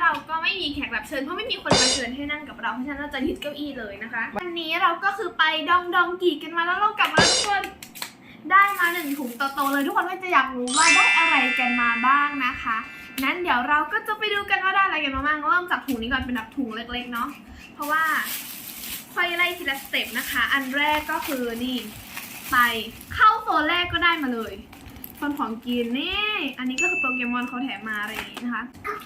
เราก็ไม่มีแขกรับเชิญเพราะไม่มีคนมาเชิญให้นั่งกับเราเพราะฉะนั้นเราจะยึดเก้าอี้เลยนะคะวันนี้เราก็คือไปดองดองกีกันมาแล้วเรากลับมาแล้วทุกคนได้มาหนึ่งถุงโตๆเลยทุกคนก็จะอยากรู้ว่าได้อะไรกันมาบ้างนะคะ นั้นเดี๋ยวเราก็จะไปดูกันว่าได้อะไรกันมาบ้างเริ่มจากถุงนี้ก่อนเป็นแบบถุงเล็กๆเนาะเพราะว่าค่อยไล่ทีละสเต็ปนะคะ อันแรกก็คือนี่ไปเข้าโซนแรกก็ได้มาเลยคนของกินนี่ อันนี้ก็คือโปเกมอนเขาแถมมาอะไรอย่างนี้นะคะอันนี้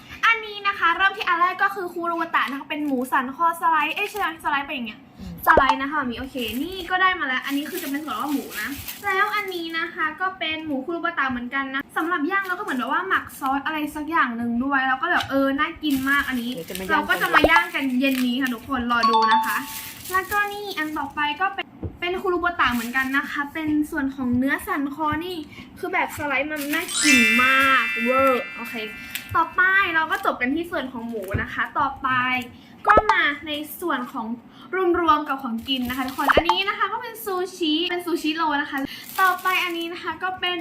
นะคะ เริ่มที่อันแรกก็คือคูรูวตะนะคะเป็นหมูสันคอสไลด์เอ้ยใช่ไหมสไลด์ไปอย่างเงี้ยสไลด์นะคะมีโอเค นี่ก็ได้มาแล้ว อันนี้คือจะเป็นส่วนว่าหมูนะ แล้วอันนี้นะคะก็เป็นหมูคุรุบะตาเหมือนกันนะสำหรับย่างเราก็เหมือนแบบว่าหมักซอสอะไรสักอย่างหนึ่งด้วยแล้วก็แบบเออน่ากินมากอันนี้เดี๋ยวจะมาย่างเราก็จะมาย่างกันเย็นนี้ค่ะทุกคนรอดูนะคะ แล้วก็นี่อันต่อไปก็เป็น เป็นคุรุบะตาเหมือนกันนะคะ เป็นส่วนของเนื้อสันคอนี่ คือแบบสไลด์มันน่ากินมากเวอร์โอเค ต่อไปเราก็จบกันที่ส่วนของหมูนะคะ ต่อไปก็มาในส่วนของรวมๆกับของกินนะคะทุกคน อันนี้นะคะก็เป็นซูชิ เป็นซูชิโรนะคะ ต่อไปอันนี้นะคะก็เป็น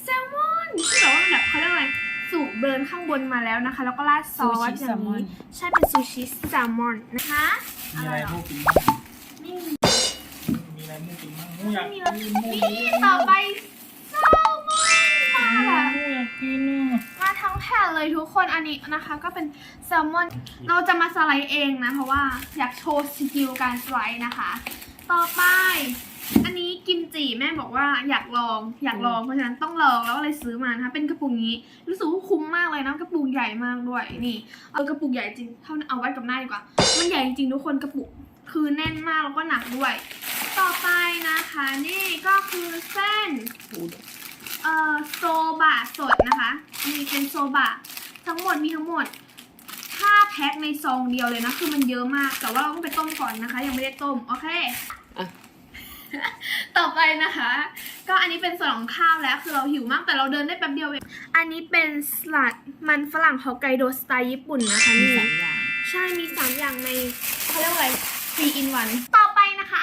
แซลมอนที่แบบว่ามันแบบเขาเรียกว่าอะไรสูบเบิร์นข้างบนมาแล้วนะคะ แล้วก็ราดซอสอย่างนี้ ใช่เป็นซูชิแซลมอนนะคะมีอะไรเหรอมูกินบ้าง นี่ต่อไปแซลมอนมาแบบมูอยากกินอะมาทั้งแผ่นเลยทุกคนอันนี้นะคะก็เป็นแซลมอน เราจะมาสไลด์เองนะ เพราะว่าอยากโชว์สกิลการสไลด์นะคะ ต่อไป อันนี้กิมจิแม่บอกว่าอยากลองอยากลองเพราะฉะนั้นต้องลองแล้วก็เลยซื้อมานะคะเป็นกระปุกนี้ รู้สึกว่าคุ้มมากเลยนะกระปุกใหญ่มากด้วยนี่เอากระปุกใหญ่จริงเท่าเอาไว้กับหน้าดีกว่า มันใหญ่จริงๆทุกคนกระปุกคือแน่นมากแล้วก็หนักด้วย ต่อไปนะคะนี่ก็คือเส้นเอ่อโซบะสดนะคะมีเป็นโซบะทั้งหมดมีทั้งหมด5แพ็คในซองเดียวเลยนะคือมันเยอะมาก แต่ว่าเราต้องไปต้มก่อนนะคะ ยังไม่ได้ต้มโอเคอะต่อไปนะคะ ก็อันนี้เป็นส่วนของข้าวแล้วคือเราหิวมากแต่เราเดินได้แป๊บเดียวเองอันนี้เป็นสลัดมันฝรั่งฮอกไกโดสไตล์ญี่ปุ่นนะคะมีนี่สามอย่างใช่มี3อย่างในเขาเรียกว่าอะไร3 in 1ต่อไปนะคะอั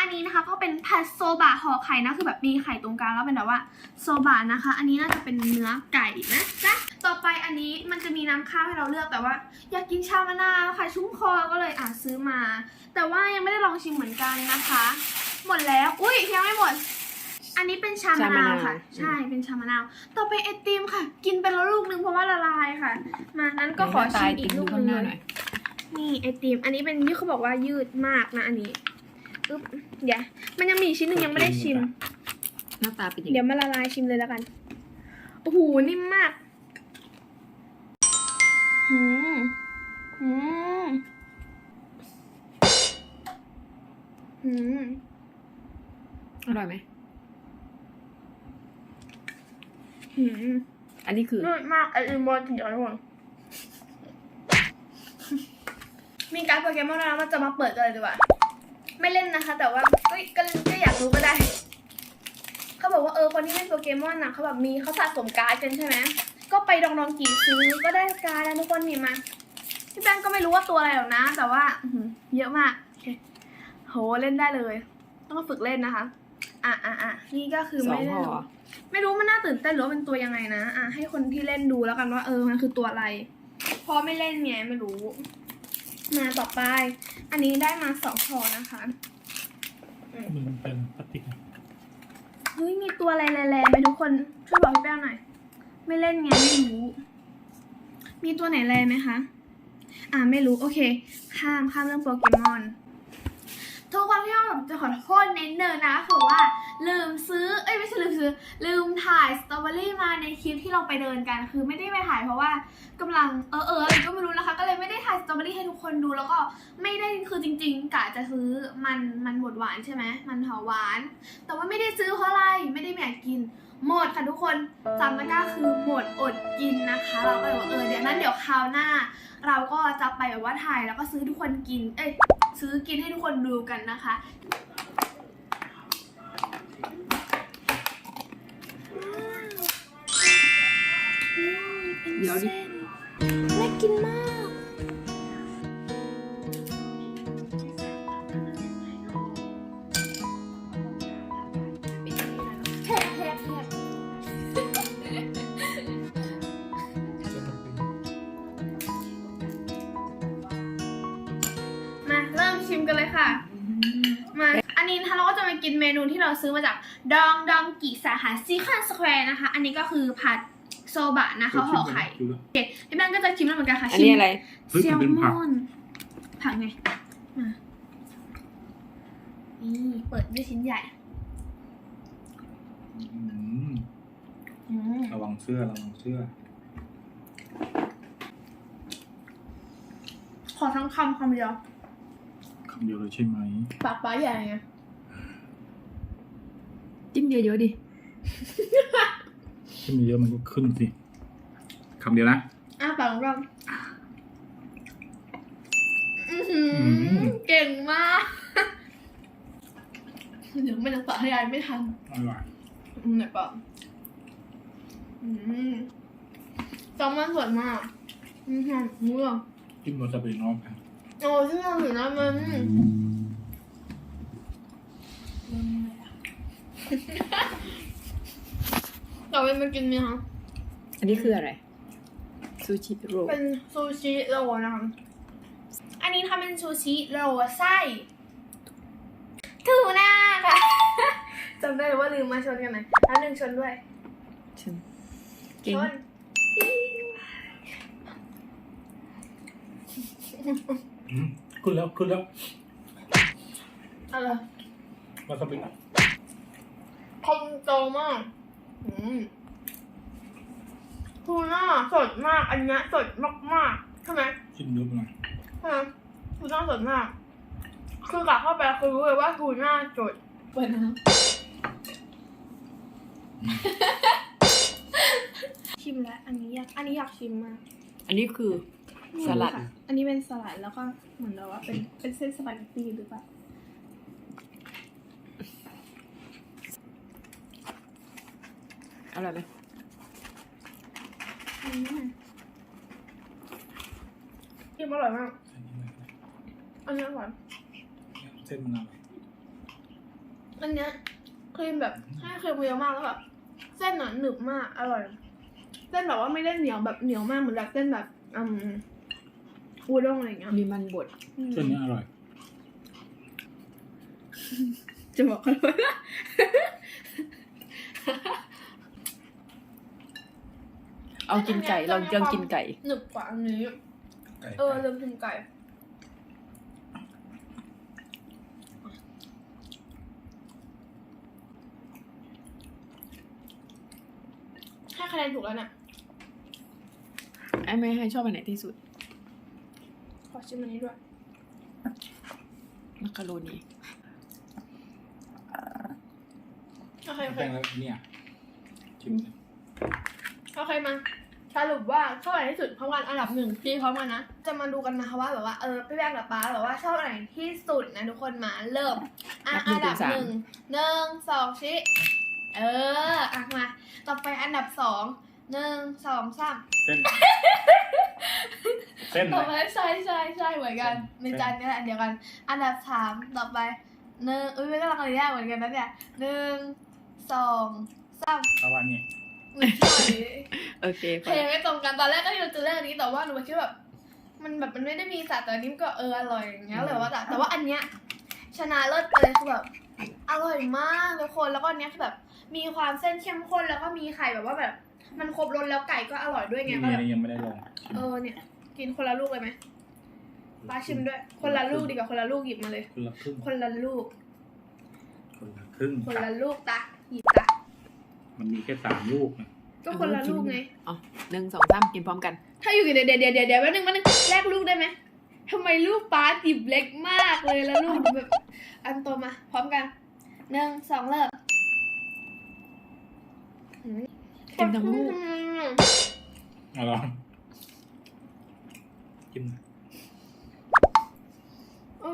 นนี้นะคะก็เป็นผัดโซบะห่อไข่นะ คือแบบมีไข่ตรงกลางแล้วเป็นแบบว่าโซบะนะคะ อันนี้น่าจะเป็นเนื้อไก่นะจ๊ะต่อไปอันนี้มันจะมีน้ำข้าวให้เราเลือกแต่ว่า อยากกินชามะนาวค่ะชุ่มคอก็เลยอะซื้อมา แต่ว่ายังไม่ได้ลองชิมเหมือนกันนะคะ หมดแล้ว อุ้ยยังไม่หมด อันนี้เป็นชามะนาวค่ะ ใช่เป็นชามะนาว ต่อไปไอติมค่ะ กินไปแล้วลูกนึงเพราะว่าละลายค่ะ มานั้นก็ขอชิมอีกลูกนึงหเลน้ายหน่อยนี่ไอติม อันนี้เป็นที่เขาบอกว่ายืดมากนะอันนี้ อึ๊บเดี๋ยวมันยังมีอีกชิ้นหนึ่งยังไม่ได้ชิม หน้าตาเป็นอย่างเดี๋นี้ยวมาละลายชิมเลยแล้วกัน โอ้โห นิ่มมากหืมหืมหืมอร่อยไหม หืมอันนี้คือยืดมากไอติมบอลถึงจะทุกคนมีการดโปเกมอนแล้วมันจะมาเปิดกันเลยดีกว่า ไม่เล่นนะคะ แต่ว่าก็ก็ก็อยากรู้ก็ได้ เขาบอกว่าเออคนที่เล่นโปเกมอนน่ะเขาแบบมีเขาสะสมการ์ดกันใช่ไหมก็ไปดองดองกีซื้อก็ได้การ์ดนะทุกคนนี่มาพี่แป้งก็ไม่รู้ว่าตัวอะไรหรอกนะ แต่ว่าอื้อหือเยอะมากโอเคโหเล่นได้เลย ต้องฝึกเล่นนะคะ อะอะอะนี่ก็คือสอไม่งได้ห่อรู้ไม่รู้มันน่าตื่นเต้นหรือว่าเป็นตัวยังไงนะ อะให้คนที่เล่นดูแล้วกันว่าเออมันคือตัวอะไรเพราะไม่เล่นไงไม่รู้ มาต่อไป อันนี้ได้มาสองห่อนะคะมันเป็นพลาสติกเฮ้ยมีตัวอะไรแรงๆไหมทุกคน ช่วยบอกพี่แป้งหน่อย ไม่เล่นไงไม่รู้ มีตัวไหนแรงไหมคะ อ่าไม่รู้ โอเค ข้ามข้ามเรื่องโปเกมอน ทุกคนที่เราจะขอโทษเน้นเนินนะคือว่า ลืมซื้อ เอ้ยไม่ใช่ลืมซื้อ ลืมถ่ายสตรอเบอรี่มาในคลิปที่เราไปเดินกัน คือไม่ได้ไปถ่ายเพราะว่ากำลังเออเอออะไรก็ไม่รู้นะคะ ก็เลยไม่ได้ถ่ายสตรอเบอรี่ให้ทุกคนดูแล้วก็ไม่ได้คือจริง ๆกะจะซื้อมันมันบดหวานใช่ไหมมันหอมหวาน แต่ว่าไม่ได้ซื้อเพราะอะไรไม่ได้ไม่อยากกินหมดค่ะทุกคนจำตะก้าคือหมดอดกินนะคะ เราก็เลยว่าเออเดี๋ยวนั้นเดี๋ยวคราวหน้า เราก็จะไปแบบว่าถ่ายแล้วก็ซื้อให้ทุกคนกินเอ้ย ซื้อกินให้ทุกคนดูกันนะคะเดี๋ยวดิ ชิมกันเลยค่ะ มา อันนี้นะคะเราก็จะมากินเมนูที่เราซื้อมาจากดองดองกิสาขาซีคอนสแควร์นะคะ อันนี้ก็คือผัดโซบะนะคะห่อไข่ดูแล้วพี่แป้งก็จะชิมแล้วเหมือนกันค่ะอันนี้อะไรเฮ้ยเซมัลนเป็นมผักอนผักไงมานี่เปิดด้วยชิ้นใหญ่ อืมอืมระวังเสื้อระวังเสื้อ ขอทั้งคำคำเดียวคำเดียวเลยใช่ไหมปากป้าใหญ่ไงจิ้มเยอะๆดิถ้ามีเยอะมันก็ขึ้นสิคำเดียวนะ อ้าปากของเราอื้อหือม เก่งมาก เดี๋ยวไม่ต้องสาธยายไม่ทัน อร่อยอืมไหนปะอืมแซลมอนสวยมากอืมหอมเมื่อกินวาซาบิน้องกัน โอ้ที่เราอยู่นะมันเราไปมากินไหมคะอันนี้คืออะไร ซูชิโรลเป็นซูชิโรนะคะอันนี้ทำเป็นซูชิโรไส้ทูน่าค่ะจำได้เลยว่าลืมมาชนกันไหนอันหนึ่งชนด้วยฉันชเก่งน อืมขึ้นแล้วขึ้นแล้วอะไรวาซาบิคมโตมากอืมทูน่าสดมาก อันเนี้ยสดมากๆใช่ไหมกินเยอะไปหน่อยใช่ไหมทูน่าสดมาก คือกลับเข้าไปคือรู้เลยว่าทูน่าสดเปิดนะชิมแล้ว อันนี้อยากอันนี้อยากชิมมาก อันนี้คือ สลัดไม่รู้ค่ะอันนี้เป็นสลัดแล้วก็เหมือนแบบว่าเป็นเป็นเส้นสปาเกตตี้หรือเปล่าอร่อยไหมอืมชิมอร่อยมากอันนี้อร่อย เส้นมันอร่อยอันเนี้ยครีมแบบให้ครีมเยอะมากแล้วแบบเส้นหนาหนึบมากอร่อย เส้นแบบว่าไม่ได้เหนียวแบบเหนียวมากเหมือนแบบเส้นแบบอืม อูด้งอะไรอย่างเงี้ยมีมันบดอืมเส้นนี้อร่อย จะบอกกันว่า เอากินไก่เรายังกินไก่ หนึบกว่าอันนี้ ไก่เออลืมกินไก่ ให้คะแนนถูกแล้วเนี่ยไอ้ไม่ให้ชอบอันไหนที่สุดข อชิมอันนี้ด้วยมักกะโรนีโอเคโอเคแป้งแล้วเนี่ยชิมสิโอเคมาสรุปว่าชอบอะไรที่สุดพร้อมกันอันดับหนึ่งพี่พร้อมกันนะ จะมาดูกันนะคะว่าแบบว่าเออพี่แบงกับป้าแบบว่าชอบอะไรที่สุดนะทุกคนมาเริ่มอะนับหนึ่อังนถึดับงสามหนึ่งหนึ่งสองชิเอออะมา ต่อไปอันดับสองหนึ่งสองสามเส้น เส้นต่อไหไปมใช่ใช่ใช่เหมือนกันเส้นในจานนี้แหละอันเดียวกัน อันดับสามต่อไปหนึ่งอุ้ยไม่กำลังเลยแยกเหมือนกันนะเนี่ยหนึ่งสองสามประมาณนี้ไม่ใช่โอเคเพพอลงไม่ตรงกันตอนแรกก็ที่เราจะเลือกอันนี้แต่ว่าหนูคิดว่าแบบมันแบบมันไม่ได้มีสัตว์แต่อันนี้มันก็เอออร่อยอย่างเงี้ยเลยว่าแต่แต่ว่าอันเนี้ยชนะเลิศไปเลยคือแบบอร่อยมากทุกคนแล้วก็อันเนี้ยคือแบบ มีความเส้นเข้มข้นแล้วก็มีไข่แบบว่าแบบ มันครบรสแล้วไก่ก็อร่อยด้วยไงนี่ก็แบบนี่ยังไม่ได้ลองเออเนี่ย กินคนละลูกเลยไหมป้าชิมด้วย คนละลูกดีกว่าคนละลูกหยิบมาเลย คนละครึ่งคนละลูก คนละครึ่งคนละลูกตะหยิบตะมันมีแค่สามลูกนะก็คนละลูกไงอ๋อหนึ่งสองสามกินพร้อมกัน ถ้าอยู่เดี๋ยวเดี๋ยวเดี๋ยวเดี๋ยวเดี๋ยวแป๊บนึงแป๊บนึงแลกลูกได้ไหมทำไมลูกป้าจิบเล็กมากเลยแล้วลูกแบบอันโตมา พร้อมกันหนึ่งสองเริ่มอืม กินทั้งลูกอืมเอาลองกินหน่อย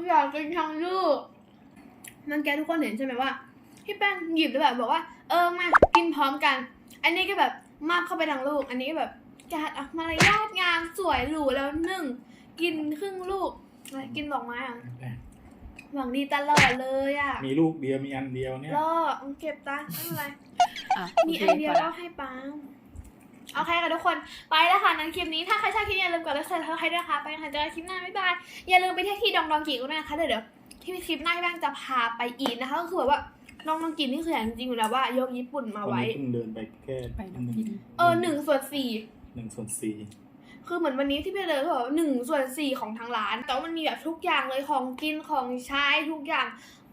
อยากกินทั้งลูกมันแกทุกคนเห็นใช่ไหมว่าพี่แป้งหยิบแล้วแบบบอกว่า เออมากินพร้อมกัน อันนี้ก็แบบมากเข้าไปทั้งลูก อันนี้ก็แบบจัดออกมารยาทงามสวยหรูแล้วหนึ่งกินครึ่งลูกอะไรกินดอกไม้อะหวังดีตลอดเลยอะ มีลูกเดียวมีอันเดียวเนี่ยรอเอาเก็บตังค์ไม่เป็นไร อะมีโคไอเดียพก็ละให้ปังโอเคค่ะทุกคนไปแล้วค่ะนั้นคลิปนี้ถ้าใครชอบคลิปนี้อย่าลืมกดไลค์กดซับสไครต์ด้วยนะคะไปค่ะเจอกันคลิปหน้าบ๊ายบายอย่าลืมไปเที่ยวที่ดองดองกีกันด้วยนะคะเดี๋ยวเดี๋ยวที่คลิปหน้าพี่แบงค์จะพาไปอีกนะคะก็คือแบบว่าดองดองกีนี่คืออย่างจริงๆอยู่แล้วว่ายกญี่ปุ่นมาวันไว้นี้เพิ่งเดินไปแค่ไปหน้ำนึ่งพิมเออหนึ่งส่วนสี่หนึ่งส่วนสี่คือเหมือนวันนี้ที่พี่เลยเขาบอกว่าหนึ่งส่วนสี่ของทางร้าน แต่ว่ามันมีแบบทุกอย่างเลยของกินของใช้ทุกอย่าง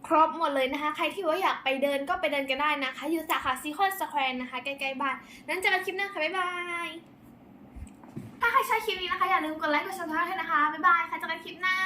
ครบหมดเลยนะคะ ใครที่ว่าอยากไปเดินก็ไปเดินกันได้นะคะ อยู่สาขาซีคอนสแควร์นะคะ ใกล้ๆบ้าน นั้นเจอกันคลิปหน้าค่ะ บ๊ายบาย ถ้าใครชอบคลิปนี้นะคะ อย่าลืมกดไลค์ กดซับสไครต์ให้นะคะ บ๊ายบาย ค่ะเจอกันคลิปหน้า